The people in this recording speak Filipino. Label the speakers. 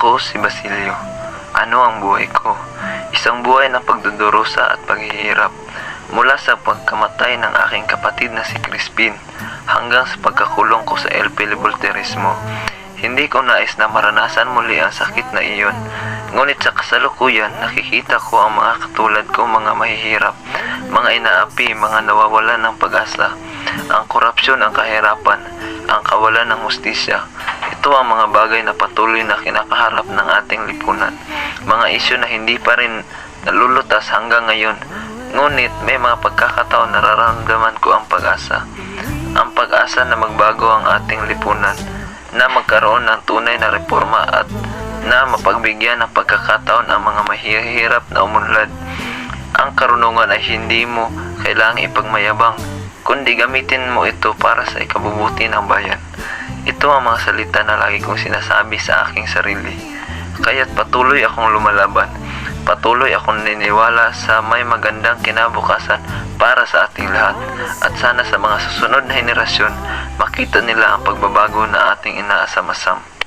Speaker 1: Ako si Basilio. Ano ang buhay ko? Isang buhay ng pagdudurusa at paghihirap. Mula sa pagkamatay ng aking kapatid na si Crispin hanggang sa pagkakulong ko sa El Pilivolterismo. Hindi ko nais na maranasan muli ang sakit na iyon. Ngunit sa kasalukuyan, nakikita ko ang mga katulad ko mga mahihirap, mga inaapi, mga nawawalan ng pag-asa. Ang korupsyon, ang kahirapan, ang kawalan ng hustisya. Ito ang mga bagay na patuloy na kinakaharap ng ating lipunan. Mga isyu na hindi pa rin nalulutas hanggang ngayon. Ngunit may mga pagkakataon nararamdaman ko ang pag-asa. Ang pag-asa na magbago ang ating lipunan, na magkaroon ng tunay na reforma at na mapagbigyan ng pagkakataon ang mga mahihirap na umunlad. Ang karunungan ay hindi mo kailangang ipagmayabang, kundi gamitin mo ito para sa ikabubuti ng bayan. Ito ang mga salita na lagi kong sinasabi sa aking sarili. Kaya't patuloy akong lumalaban. Patuloy akong niniwala sa may magandang kinabukasan para sa ating lahat. At sana sa mga susunod na henerasyon, makita nila ang pagbabago na ating inaasam-asam.